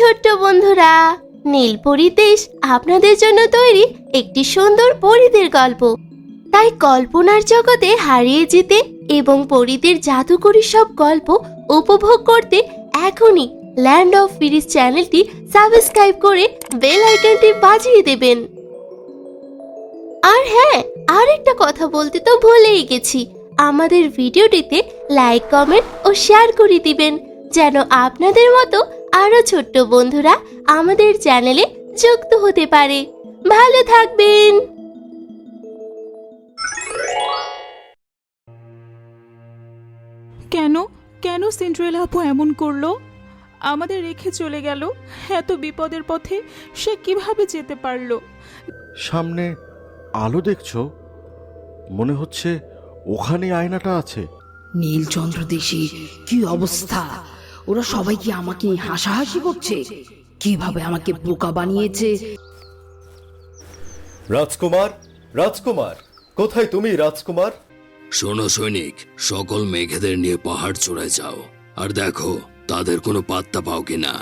ছোট্ট বন্ধুরা নীলপরি দেশ আপনাদের জন্য তৈরি একটি সুন্দর পরীদের গল্প। তাই কল্পনার জগতে হারিয়ে যেতে এবং পরীদের জাদুকরি সব গল্প উপভোগ করতে এখনই ল্যান্ড অফ ফিরিস চ্যানেলটি সাবস্ক্রাইব করে বেল আইকনটি বাজিয়ে দেবেন। আর হ্যাঁ আর একটা কথা বলতে তো ভুলেই গেছি। আমাদের ভিডিওটিতে লাইক কমেন্ট ও শেয়ার করে দিবেন, যেন আপনাদের মতো আরও ছোট্ট বন্ধুরা আমাদের চ্যানেলে যুক্ত হতে পারে। ভালো থাকবেন। কেন? কেন সিন্ড্রেলা আপু এমন করল? আমাদের রেখে চলে গেল। এত বিপদের পথে সে কীভাবে যেতে পারল? সামনে আলো দেখছ? মনে হচ্ছে ওখানে আয়নাটা আছে। নীলচন্দ্র দেশে কি অবস্থা? ওরা সবাই কি আমাকে হাসাহাসি করছে? কীভাবে আমাকে বোকা বানিয়েছে? রাজকুমার রাজকুমার কোথায় তুমি রাজকুমার? শোনো সৈনিক সকল মেঘেদের নিয়ে পাহাড় চড়ায় যাও। আর দেখো তাদের কোনো পাত্তা পাও কিনা।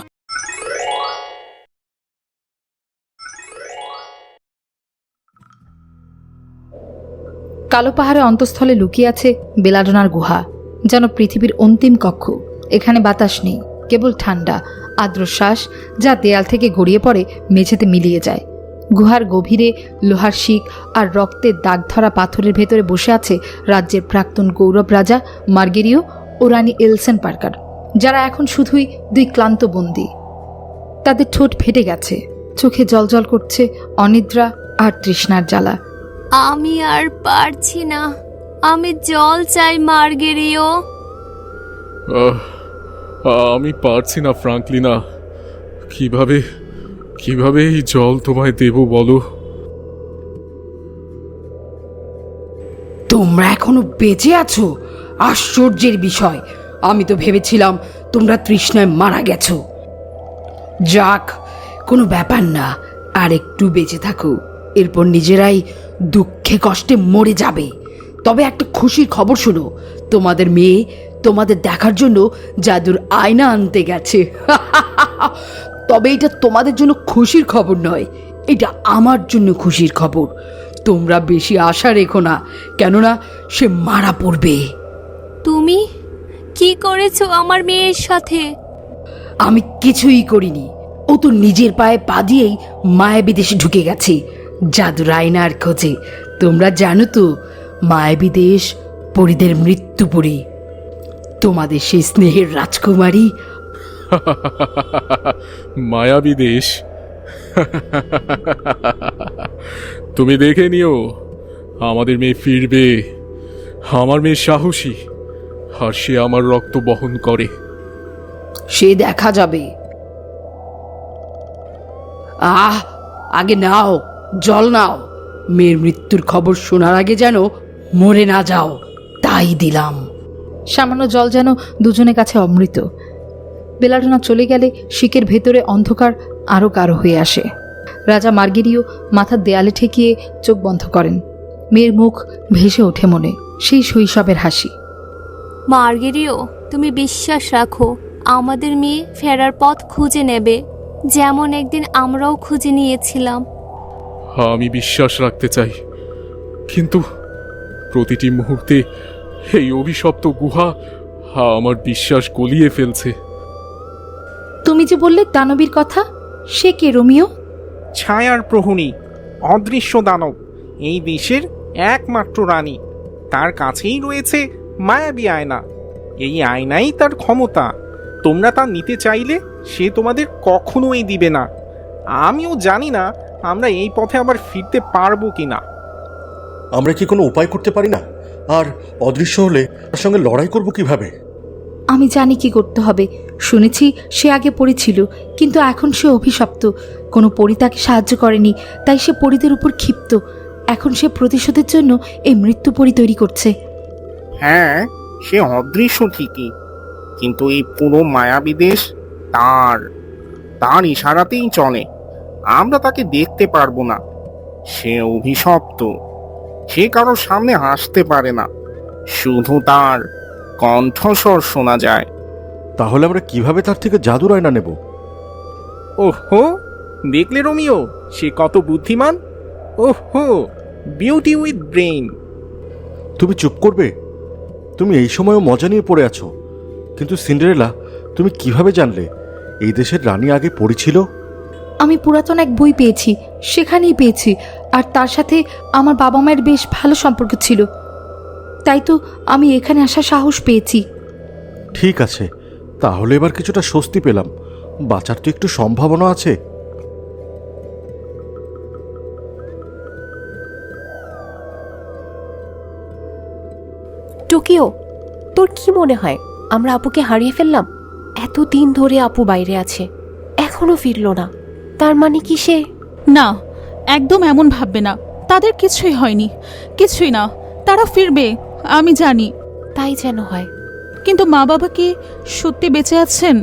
কালো পাহাড়ে অন্তঃস্থলে লুকিয়ে আছে বেলাডোনার গুহা যেন পৃথিবীর অন্তিম কক্ষ। এখানে বাতাস নেই কেবল ঠান্ডা আর্দ্র শ্বাস যা দেয়াল থেকে গড়িয়ে পড়ে মেঝেতে মিলিয়ে যায়। গুহার গভীরে লোহার শিক আর রক্তের দাগ ধরা পাথরের ভেতরে বসে আছে রাজ্যের প্রাক্তন গৌরব রাজা মার্গেরিও ও রানী এলসেন পার্কার যারা এখন শুধুই দুই ক্লান্ত বন্দী। তাদের ঠোঁট ফেটে গেছে চোখে জলজল করছে অনিদ্রা আর তৃষ্ণার জ্বালা। আমি আর পারছি না আমি জল চাই মার্গেরিও। আমি পারছি না, ফ্রাঙ্কলিনা। কীভাবে কীভাবে এই জল তোমায় দেব বলো? তোমরা এখনও বেঁচে আছো? আশ্চর্যের বিষয়। আমি তো ভেবেছিলাম তোমরা তৃষ্ণায় মারা গেছো। যাক, কোনো ব্যাপার না, আর একটু বেঁচে থাকো। এরপর নিজেরাই দুঃখে কষ্টে মরে যাবে। তবে একটা খুশির খবর শোনো, তোমাদের মেয়ে তোমাদের দেখার জন্য জাদুর আয়না আনতে গেছে। তবে এটা তোমাদের জন্য খুশির খবর নয় এটা আমার জন্য খুশির খবর। তোমরা বেশি আশা রেখো না কেননা সে মারা পড়বে। তুমি? কি করেছ আমার মেয়ের সাথে? আমি কিছুই করিনি। ও তো নিজের পায়ে পা দিয়েই মায়াবী দেশে ঢুকে গেছে। জাদুর আয়নার খোঁজে। তোমরা জানো তো মায়াবী দেশ পরিদের মৃত্যু পরি। তোমাদের সেই স্নেহের রাজকুমারী? মায়াবী দেশ। তুমি দেখে নিও আমাদের মেয়ে ফিরবে। আমার মেয়ে সাহসী আর সে আমার রক্ত বহন করে। সে দেখা যাবে। আহ আগে নাও জল নাও। মেয়ের মৃত্যুর খবর শোনার আগে যেন মরে না যাও। তাই দিলাম। সামান্য জল যেন দুজনের কাছে অমৃত। বেলাডোনা চলে গেলে শিকের ভেতরে অন্ধকার আরও গাঢ় হয়ে আসে। রাজা মার্গেরিও মাথার দেয়ালে ঠেকিয়ে চোখ বন্ধ করেন। মেয়ের মুখ ভেসে ওঠে মনে সেই শৈশবের হাসি। মার্গেরিও তুমি বিশ্বাস রাখো আমাদের মেয়ে ফেরার পথ খুঁজে নেবে যেমন একদিন আমরাও খুঁজে নিয়েছিলাম। আমি বিশ্বাস রাখতে চাই কিন্তু প্রতিটি মুহূর্তে এই অভিশপ্ত গুহা আমার বিশ্বাস গলিয়ে ফেলছে। তুমি যে বললে দানবীর কথা সে কে রোমিও? ছায়ার প্রহরী অদৃশ্য দানব এই দেশের একমাত্র রানী। তার কাছেই রয়েছে মায়াবী আয়না। এই আয়নাই তার ক্ষমতা। তোমরা তা নিতে চাইলে সে তোমাদের কখনোই দিবে না। আমিও জানি না আমরা এই পথে আবার ফিরতে পারব কি না আমরা কি কোনো উপায় করতে পারি না? আর অদৃশ্য হলে তার সঙ্গে লড়াই করব কীভাবে? আমি জানি কি করতে হবে। শুনেছি সে আগে পড়েছিল কিন্তু এখন সে অভিশপ্ত। কোনো পরি তাকে সাহায্য করেনি তাই সে পরিদের উপর ক্ষিপ্ত। এখন সে প্রতিশোধের জন্য এই মৃত্যু পরি তৈরি করছে। হ্যাঁ সে অদৃশ্য ঠিকই কিন্তু এই পুরো মায়াবী দেশ তার। তার ইশারাতেই চলে। আমরা তাকে দেখতে পারব না। সে অভিশপ্ত। সে কারোর সামনে আসতে পারে না। শুধু তার কণ্ঠস্বর শোনা যায়। তাহলে আমরা কীভাবে তার থেকে জাদুর আয়না নেব? ওহো দেখলে রোমিও সে কত বুদ্ধিমান। ওহো বিউটি উইথ ব্রেইন তুমি চুপ করবে? তুমি এই সময়ও মজা নিয়ে পড়ে আছো। কিন্তু সিন্ডারেলা তুমি কীভাবে জানলে? এই দেশের রানী আগে পড়েছিল? আমি পুরাতন এক বই পেয়েছি সেখানেই পেয়েছি। আর তার সাথে আমার বাবা মায়ের বেশ ভালো সম্পর্ক ছিল। তাই তো আমি এখানে আসার সাহস পেয়েছি। ঠিক আছে তাহলে এবার কিছুটা স্বস্তি পেলাম। বাঁচার তো একটু সম্ভাবনা আছে। টোকিও তোর কি মনে হয়? আমরা আপুকে হারিয়ে ফেললাম? এত দিন ধরে আপু বাইরে আছে এখনও ফিরলো না। তার মানে কি সে না একদম এমন ভাববে না। তাদের কিছুই হয়নি। কিছুই না। তারা ফিরবে আমি জানি। তাই যেন হয়। কিন্তু মা বাবা কি সত্যি বেঁচে আছেন?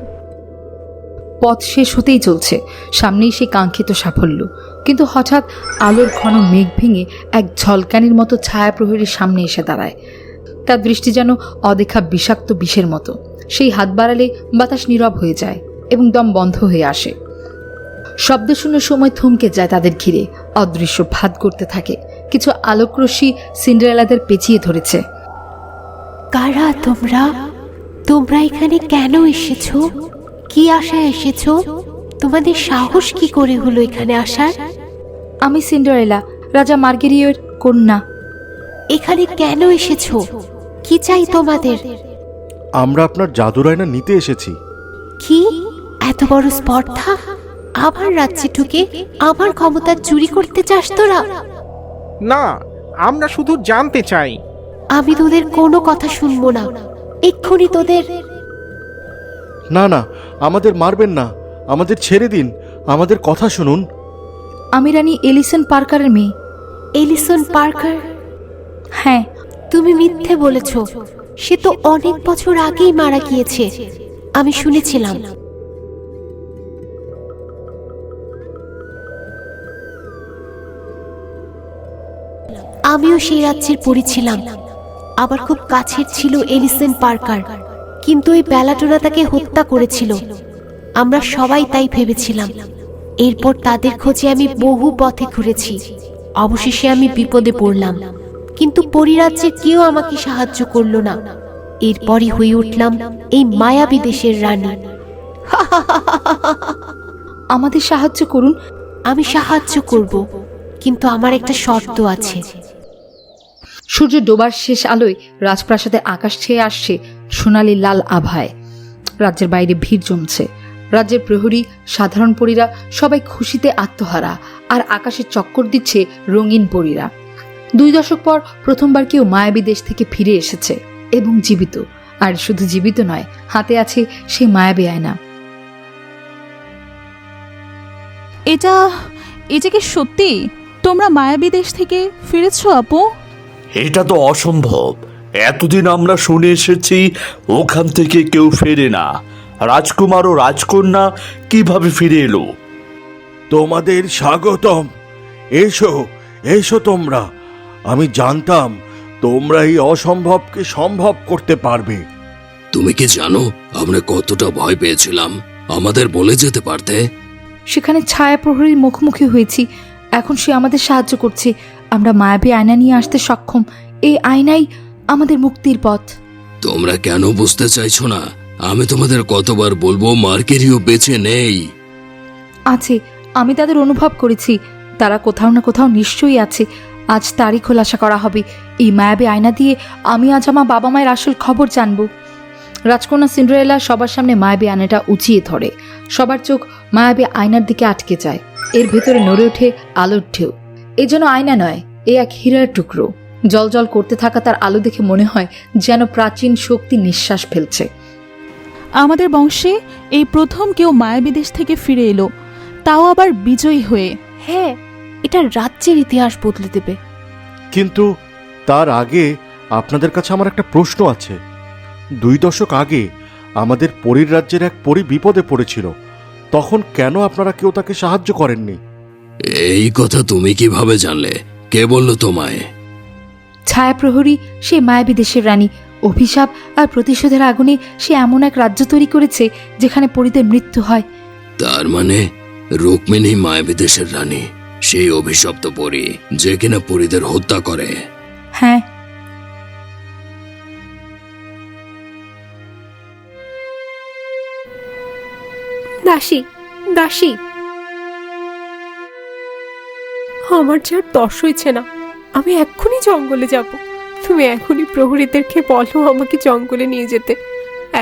পথ শেষ হতেই চলছে। সামনেই সেই কাঙ্ক্ষিত সাফল্য। কিন্তু হঠাৎ আলোর ঘন মেঘ ভেঙে এক ঝলকানির মতো ছায়া প্রহরীর সামনে এসে দাঁড়ায়। তার দৃষ্টি যেন অদেখা বিষাক্ত বিষের মতো। সেই হাত বাড়ালে বাতাস নীরব হয়ে যায় এবং দম বন্ধ হয়ে আসে। শব্দ শুনে সময় থমকে যায় তাদের ঘিরে। অদৃশ্য ভাত করতে থাকে। কিছু আলোকরশ্মি সিন্ডারেলাদের পেঁচিয়ে ধরেছে। কারা তোমরা? তোমরা এখানে কেন এসেছ? কি আশায় এসেছ? তোমাদের সাহস কি করে হলো এখানে আসার? আমি সিন্ডারেলা রাজা মার্গেরিয়র কন্যা। এখানে কেন এসেছ? কি চাই তোমাদের? আমরা আপনার জাদুর আয়না নিতে এসেছি। কি? এত বড় স্পর্ধা? আবার রাজ্যে ঢুকে আমার ক্ষমতা চুরি করতে চাস তোরা? না আমরা শুধু জানতে চাই। আমি তোদের কোনো কথা শুনব না। এক্ষুনি তোদের না না আমাদের মারবেন না। আমাদের ছেড়ে দিন। আমাদের কথা শুনুন। আমি রানী এলিসন পার্কারের মেয়ে। Allison Parker? হ্যাঁ। তুমি মিথ্যে বলেছ। সে তো অনেক বছর আগেই মারা গিয়েছে। আমি শুনেছিলাম। আমিও সেই রাজ্যের পরি ছিলাম। আবার খুব কাছের ছিল এলিসন পার্কার কিন্তু ওই বেলাটোনা তাকে হত্যা করেছিল। আমরা সবাই তাই ভেবেছিলাম। এরপর তাদের খোঁজে আমি বহু পথে ঘুরেছি। অবশেষে আমি বিপদে পড়লাম। কিন্তু পরিরাজ্যের কেউ আমাকে সাহায্য করল না। এরপরই হয়ে উঠলাম এই মায়াবী দেশের রানী। আমাদের সাহায্য করুন। আমি সাহায্য করব কিন্তু আমার একটা শর্ত আছে। সূর্য ডোবার শেষ আলোয় রাজপ্রাসাদের আকাশ ছেয়ে আসছে সোনালি লাল আভায়। রাজ্যের বাইরে ভিড় জমছে। রাজ্যের প্রহরী, সাধারণ পরীরা সবাই খুশিতে আত্মহারা আর আকাশে চক্কর দিচ্ছে রঙিন পরীরা। দুই দশক পর প্রথমবার কেউ মায়াবী দেশ থেকে ফিরে এসেছে এবং জীবিত। আর শুধু জীবিত নয়, হাতে আছে সে মায়াবী আয়না। এটা এটা কি সত্যি? তোমরা মায়াবী দেশ থেকে ফিরেছো, আপু? এটা তো অসম্ভব। এতদিন আমরা শুনে এসেছি ওখান থেকে কেউ ফেরে না। রাজকুমার ও রাজকন্যা কীভাবে ফিরে এলো? তোমাদের স্বাগতম। এসো এসো তোমরা। আমি জানতাম তোমরা এই অসম্ভবকে সম্ভব করতে পারবে। তুমি কি জানো আমরা কতটা ভয় পেয়েছিলাম? আমাদের বলে যেতে পারতে? সেখানে ছায়া প্রহরীর মুখোমুখি হয়েছি। এখন সে আমাদের সাহায্য করছে। আমরা মায়াবী আয়না নিয়ে আসতে সক্ষম। এই আয়নাই আমাদের মুক্তির পথ। তোমরা কেন বুঝতে চাইছো না? আমি তোমাদের কতবার বলব মার্কেরিও বেঁচে নেই। আছে আমি তাদের অনুভব করেছি। তারা কোথাও না কোথাও নিশ্চয়ই আছে। আজ তারই খোলাসা করা হবে। এই মায়াবী আয়না দিয়ে আমি আজ আমার বাবা মায়ের আসল খবর জানব। রাজকন্যা সিন্ড্রেলা সবার সামনে মায়াবী আয়নাটা উঁচিয়ে ধরে। সবার চোখ মায়াবী আয়নার দিকে আটকে যায়। এর ভেতরে নড়ে ওঠে আলোর ঢেউ। এ যেন আয়না নয় এ এক হীরার টুকরো। জল জল করতে থাকা তার আলো দেখে মনে হয় যেন প্রাচীন শক্তি নিঃশ্বাস ফেলছে। আমাদের বংশে এই প্রথম কেউ মায়াবী দেশ থেকে ফিরে এলো। তাও আবার বিজয়ী হয়ে। হ্যাঁ এটা রাজ্যের ইতিহাস বদলে দেবে। কিন্তু তার আগে আপনাদের কাছে আমার একটা প্রশ্ন আছে। দুই দশক আগে আমাদের পরীর রাজ্যের এক পরী বিপদে পড়েছিল। তখন কেন আপনারা কেউ তাকে সাহায্য করেননি? এই কথা তুমি কীভাবে জানলে? কে বলল তোমায়? ছায়া প্রহরী সে মায়াবী দেশের রানী। অভিশাপ আর প্রতিশোধের আগুনে সে এমন এক রাজ্য তৈরি করেছে যেখানে পরিদের মৃত্যু হয়। তার মানে রুক্মিণী মায়াবী দেশের রানী। সেই অভিশপ্ত পরী যে কিনা পরীদের হত্যা করে। হ্যাঁ। দাসী দাসী। আমার যে আর দশ হইছে না, আমি এক্ষুনি জঙ্গলে যাব। তুমি এখনই প্রহরীদেরকে বলো আমাকে জঙ্গলে নিয়ে যেতে।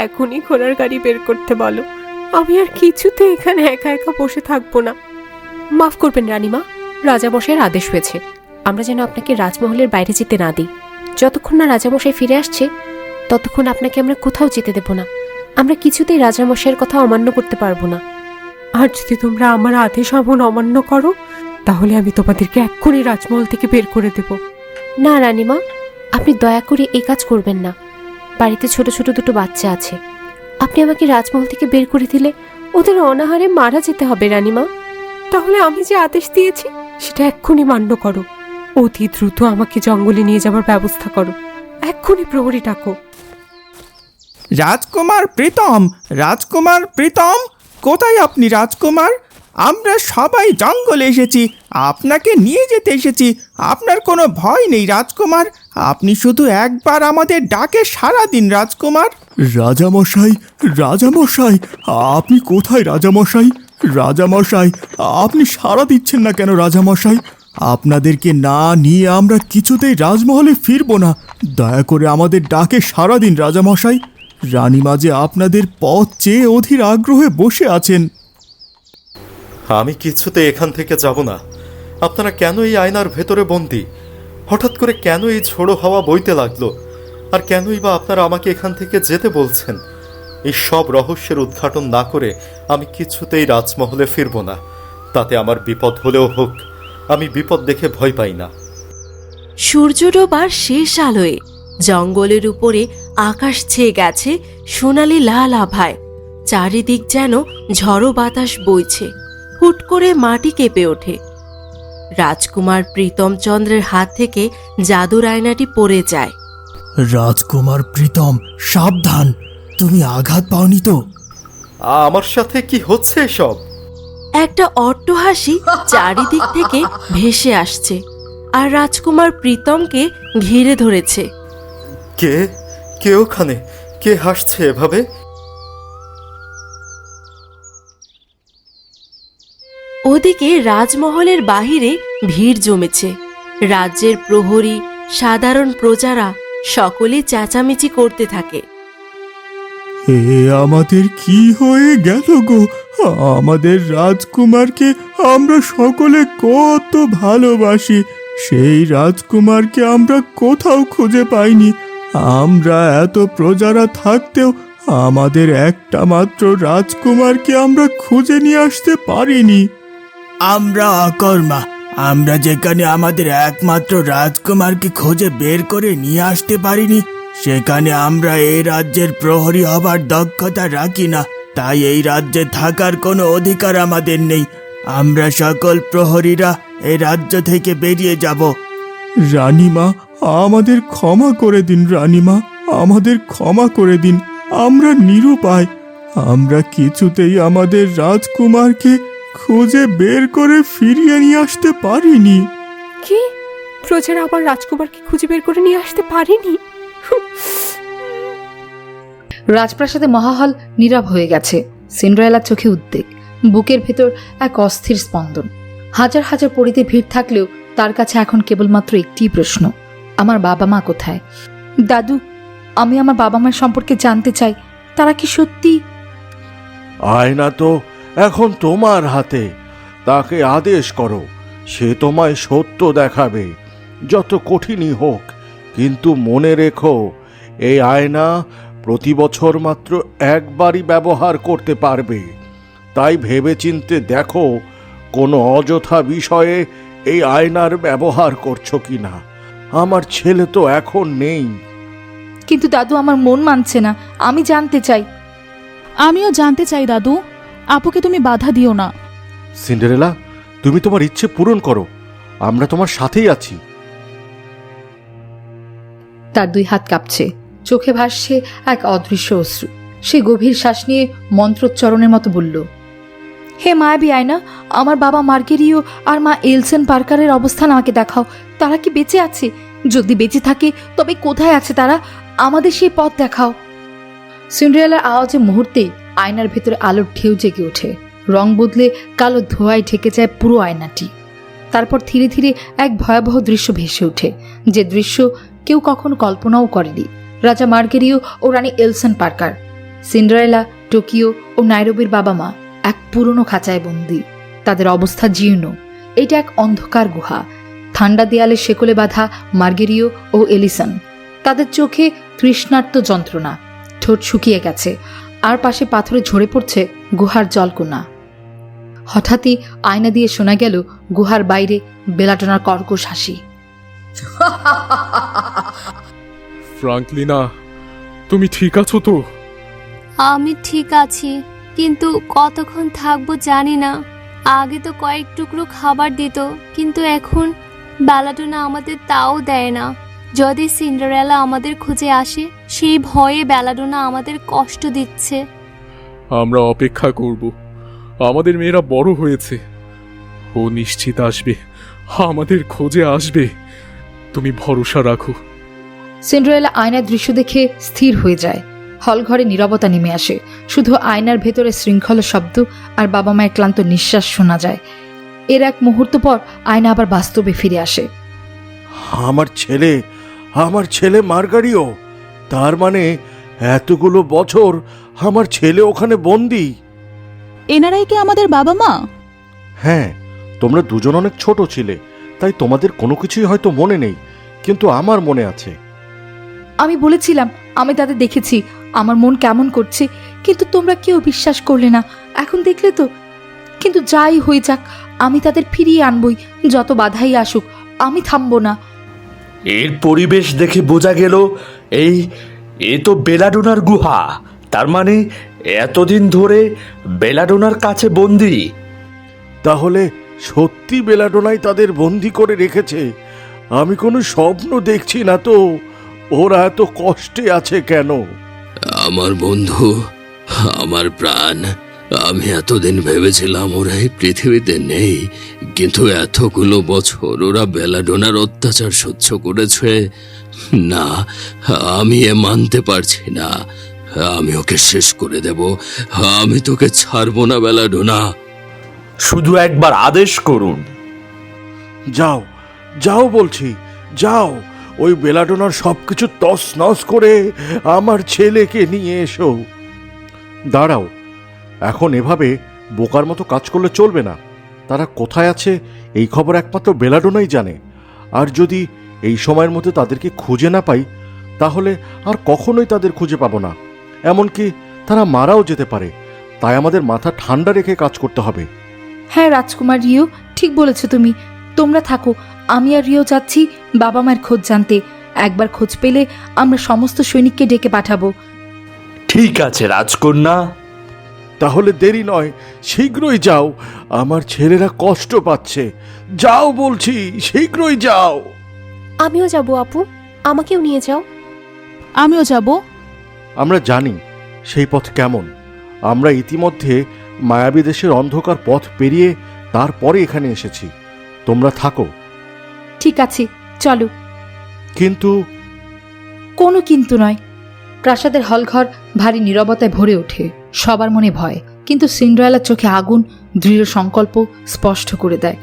এখনই ঘোড়ার গাড়ি বের করতে বলো। আমি আর কিছুতে এখানে একা একা বসে থাকব না। মাফ করবেন রানীমা রাজামশাইয়ের আদেশ হয়েছে। আমরা যেন আপনাকে রাজমহলের বাইরে যেতে না দিই। যতক্ষণ না রাজামশাই ফিরে আসছে, ততক্ষণ আপনাকে আমরা কোথাও যেতে দেব না। আমরা কিছুতেই রাজামশাইয়ের কথা অমান্য করতে পারব না। আর যদি তোমরা আমার আদেশ এমন অমান্য করো তাহলে আমি তোমাদেরকে এক্ষুনি রাজমহল থেকে বের করে দেব। না রানিমা আপনি দয়া করে এই কাজ করবেন না। বাড়িতে ছোট ছোট দুটো বাচ্চা আছে। আপনি আমাকে রাজমহল থেকে বের করে দিলে ওদের অনাহারে মারা যেতে হবে রানিমা। তাহলে আমি যে আদেশ দিয়েছি সেটা এক্ষুনি মান্য করো। অতি দ্রুত আমাকে জঙ্গলে নিয়ে যাবার ব্যবস্থা করো। এক্ষুনি প্রহরী ডাকো। রাজকুমার প্রীতম! রাজকুমার প্রীতম! কোথায় আপনি রাজকুমার? আমরা সবাই জঙ্গলে এসেছি, আপনাকে নিয়ে যেতে এসেছি, আপনার কোনো ভয় নেই রাজকুমার, আপনি শুধু একবার আমাদের ডাকে সারা দিন রাজকুমার। রাজামশাই রাজামশাই, আপনি কোথায় রাজামশাই? রাজামশাই, আপনি সাড়া দিচ্ছেন না কেন রাজামশাই? আপনাদেরকে না নিয়ে আমরা কিছুতেই রাজমহলে ফিরবো না। দয়া করে আমাদের ডাকে সারা দিন রাজামশাই। রানীমা যে আপনাদের পথ চেয়ে অধীর আগ্রহে বসে আছেন। আমি কিছুতে এখান থেকে যাব না। আপনারা কেন এই আয়নার ভেতরে বন্দি? হঠাৎ করে কেন এই ঝোড়ো হাওয়া বইতে লাগল? আর কেনই বা আপনারা আমাকে এখান থেকে যেতে বলছেন? এই সব রহস্যের উদ্ঘাটন না করে আমি কিছুতেই রাজমহলে ফিরব না। তাতে আমার বিপদ হলেও হোক, আমি বিপদ দেখে ভয় পাই না। সূর্য ডোবার শেষ আলোয় জঙ্গলের উপরে আকাশ ছেয়ে গেছে সোনালি লাল আভায়। চারিদিক যেন ঝড়ো বাতাস বইছে। হুট করে মাটি কেঁপে ওঠে। রাজকুমার প্রীতম চন্দ্রের হাত থেকে জাদুর আয়নাটি পড়ে যায়। রাজকুমার প্রীতম সাবধান। তুমি আঘাত পাওনি তো? আমার সাথে কি হচ্ছে সব একটা অট্টহাসি চারিদিক থেকে ভেসে আসছে আর রাজকুমার প্রীতমকে ঘিরে ধরেছে। কে? কে ওখানে? কে হাসছে এভাবে? ওদিকে রাজমহলের বাহিরে ভিড় জমেছে। রাজ্যের প্রহরী, সাধারণ প্রজারা সকলে চেঁচামেচি করতে থাকে। আমাদের কি হয়ে গেল গো? আমাদের রাজকুমারকে আমরা সকলে কত ভালোবাসি। সেই রাজকুমারকে আমরা কোথাও খুঁজে পাইনি। আমরা এত প্রজারা থাকতেও আমাদের একটা মাত্র রাজকুমারকে আমরা খুঁজে নিয়ে আসতে পারিনি। আমরা অকর্মা। আমরা যেখানে আমাদের একমাত্র রাজকুমারকে খুঁজে বের করে নিয়ে আসতে পারিনি, সেখানে আমরা এই রাজ্যের প্রহরী হবার দক্ষতা রাখি না। তাই এই রাজ্যে থাকার কোনো অধিকার আমাদের নেই। আমরা সকল প্রহরীরা এই রাজ্য থেকে বেরিয়ে যাব। রানীমা, আমাদের ক্ষমা করে দিন রানীমা। আমাদের ক্ষমা করে দিন। আমরা নিরুপায়। আমরা কিছুতেই আমাদের রাজকুমারকে খুঁজে বের করে ফিরিয়ে নিয়ে আসতে পারিনি। কি? প্রজারা আবার রাজকুমারকে খুঁজে বের করে নিয়ে আসতে পারেনি? রাজপ্রাসাদে মহাহল নীরব হয়ে গেছে। সিন্ড্রেলার চোখে উদ্বেগ বুকের ভেতর এক অস্থির স্পন্দন। হাজার হাজার পরিতে ভিড় থাকলেও তার কাছে এখন কেবলমাত্র একটিই প্রশ্ন আমার বাবা মা কোথায়? দাদু আমি আমার বাবা মায়ের সম্পর্কে জানতে চাই তারা কি সত্যি? আয়না তো এখন তোমার হাতে। তাকে আদেশ করো সে তোমায় সত্য দেখাবে। যত কঠিনই হোক কিন্তু মনে রেখো এই আয়না প্রতি বছর মাত্র একবারই ব্যবহার করতে পারবে। তাই ভেবেচিন্তে দেখো কোনো অযথা বিষয়ে এই আয়নার ব্যবহার করছ কি না আমার ছেলে তো এখন নেই। কিন্তু দাদু আমার মন মানছে না। আমি জানতে চাই। আমিও জানতে চাই দাদু। আপুকে তুমি বাধা দিও না। সিন্ডারেলা তুমি তোমার ইচ্ছে পূরণ করো। আমরা তোমার সাথেই আছি। তার দুই হাত কাঁপছে। চোখে ভাসছে এক অদৃশ্য অশ্রু। সে গভীর শ্বাস নিয়ে মন্ত্রোচ্চারণের মতো বলল হে মায়াবী আয়না আমার বাবা মার্গেরিও আর মা এলসেন পার্কারের অবস্থান আমাকে দেখাও। তারা কি বেঁচে আছে? যদি বেঁচে থাকে তবে কোথায় আছে তারা? আমাদের সেই পথ দেখাও। সিন্ড্রেলার আওয়াজে মুহূর্তেই আয়নার ভেতরে আলোর ঢেউ জেগে ওঠে। রং বদলে কালো ধোঁয়ায় ঢেকে যায় পুরো আয়নাটি। তারপর ধীরে ধীরে এক ভয়াবহ দৃশ্য ভেসে ওঠে, যে দৃশ্য কেউ কখনো কল্পনাও করেনি। রাজা মার্গেরিও ও রানী এলসন পার্কার, সিন্ডারেলা, টোকিও ও নাইরোবির বাবা মা এক পুরনো খাঁচায় বন্দি। তাদের অবস্থা জীর্ণ। এটা এক অন্ধকার গুহা। ঠান্ডা দেয়ালে শেকলে বাঁধা মার্গেরিও ও এলিসন। তাদের চোখে তৃষ্ণার্ত যন্ত্রণা। ঠোঁট শুকিয়ে গেছে। আর পাশে পাথরে ঝরে পড়ছে গুহার জলকোনা। হঠাৎই আয়না দিয়ে শোনা গেল গুহার বাইরে বেলাটনার কর্কশ হাসি। ফ্রাঙ্কলিনা তুমি ঠিক আছো তো? আমি ঠিক আছি কিন্তু কতক্ষণ থাকব জানি না। আগে তো কয়েক টুকরো খাবার দিত কিন্তু এখন বেলাটোনা আমাদের তাও দেয় না। যদি সিন্ডারেলা আমাদের খুঁজে আসে সেই ভয়ে বেলাডোনা আমাদের কষ্ট দিচ্ছে। আমরা অপেক্ষা করব। আমাদের মেয়েরা বড় হয়েছে। ও নিশ্চিত আসবে। আমাদের খোঁজে আসবে। তুমি ভরসা রাখো। সিন্ড্রেলা আয়নার দৃশ্য দেখে স্থির হয়ে যায়। হলঘরে নীরবতা নেমে আসে। শুধু আয়নার ভেতরে শৃঙ্খল শব্দ আর বাবা মায়ের ক্লান্ত নিঃশ্বাস শোনা যায়। এর এক মুহূর্ত পর আয়না আবার বাস্তবে ফিরে আসে। আমার ছেলে আমার ছেলে মার্গারিও। তার মানে এতগুলো বছর আমার ছেলে ওখানে বন্দি। এনারাই কি আমাদের বাবা মা? হ্যাঁ তোমরা দুজন অনেক ছোট ছিলে তাই তোমাদের কোনো কিছুই হয়তো মনে নেই কিন্তু আমার মনে আছে। আমি বলেছিলাম আমি তাদের দেখেছি আমার মন কেমন করছে কিন্তু তোমরা কেউ বিশ্বাস করলে না। এখন দেখলে তো কিন্তু যাই হয়ে যাক আমি তাদের ফিরিয়ে আনবই যত বাধাই আসুক আমি থামবো না। এর পরিবেশ দেখে বোঝা গেল এই এ তো বেলাডোনার গুহা। তার মানে এতদিন ধরে বেলাডোনার কাছে বন্দি। তাহলে সত্যি বেলাডোনাই তাদের বন্দি করে রেখেছে? আমি কোনো স্বপ্ন দেখছি না তো। ওরা এত কষ্টে আছে কেন? আমার বন্ধু আমার প্রাণ। আমি এতদিন ভেবেছিলাম ওরা এই পৃথিবীতে নেই কিন্তু এতগুলো বছর ওরা বেলাডোনার অত্যাচার সহ্য করেছে। না আমি এ মানতে পারছি না। আমি ওকে শেষ করে দেব। আমি তোকে ছাড়বো না বেলাডোনা। শুধু একবার আদেশ করুন। যাও যাও বলছি যাও। ওই বেলাডোনার সব কিছু তস নস করে আমার ছেলেকে নিয়ে এসো। দাঁড়াও এখন এভাবে বোকার মতো কাজ করলে চলবে না। তারা কোথায় আছে এই খবর একমাত্র বেলাডোনাই জানে। আর যদি এই সময়ের মধ্যে তাদেরকে খুঁজে না পাই তাহলে আর কখনোই তাদের খুঁজে পাবো না। এমনকি তারা মারাও যেতে পারে তাই আমাদের মাথা ঠান্ডা রেখে কাজ করতে হবে। হ্যাঁ রাজকুমার রিও ঠিক বলেছ তুমি। তোমরা থাকো আমি আর রিও যাচ্ছি বাবা মায়ের খোঁজ জানতে। একবার খোঁজ পেলে আমরা সমস্ত সৈনিককে ডেকে পাঠাবো। ঠিক আছে রাজকন্যা। তাহলে দেরি নয় শীঘ্রই যাও। আমার ছেলেরা কষ্ট পাচ্ছে। যাও বলছি শীঘ্রই যাও। আমিও যাব আপু। আমাকেও নিয়ে যাও। আমিও যাব। আমরা জানি সেই পথ কেমন। আমরা ইতিমধ্যে মায়াবী দেশের অন্ধকার পথ পেরিয়ে তারপরে এখানে এসেছি। তোমরা থাকো। ঠিক আছে চলো। কিন্তু কোনো কিন্তু নয়। প্রাসাদের হলঘর ভারী নীরবতায় ভরে ওঠে। সবার মনে ভয়, কিন্তু সিন্ড্রেলার চোখে আগুন, দৃঢ় সংকল্প স্পষ্ট করে দেয়।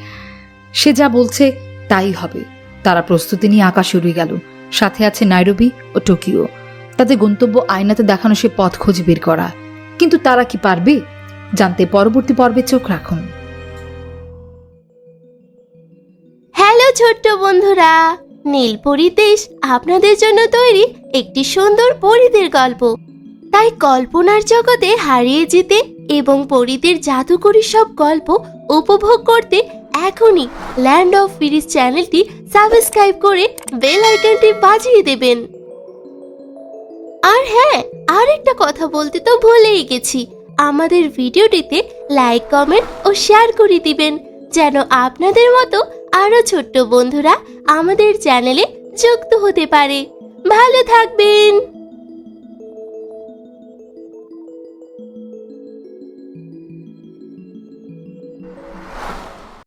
সে যা বলছে তাই হবে। তারা প্রস্তুতি নিয়ে আকাশে উড়ে গেল। সাথে আছে নাইরোবি ও টোকিও। তাদের গন্তব্য আয়নাতে দেখানো সে পথ খোঁজ বের করা। কিন্তু তারা কি পারবে? জানতে পরবর্তী পর্বে চোখ রাখুন। হ্যালো ছোট্ট বন্ধুরা নীলপরি দেশ আপনাদের জন্য তৈরি একটি সুন্দর পরিদের গল্প। তাই কল্পনার জগতে হারিয়ে যেতে এবং পরিদের জাদুকরি সব গল্প উপভোগ করতে এখনই ল্যান্ড অফ ফিরিস চ্যানেলটি সাবস্ক্রাইব করে বেল আইকনটি বাজিয়ে দেবেন। আর হ্যাঁ আরেকটা কথা বলতে তো ভুলেই গেছি। আমাদের ভিডিওটিতে লাইক কমেন্ট ও শেয়ার করে দিবেন, যেন আপনাদের মতো আরও ছোট্ট বন্ধুরা আমাদের চ্যানেলে যুক্ত হতে পারে। ভালো থাকবেন।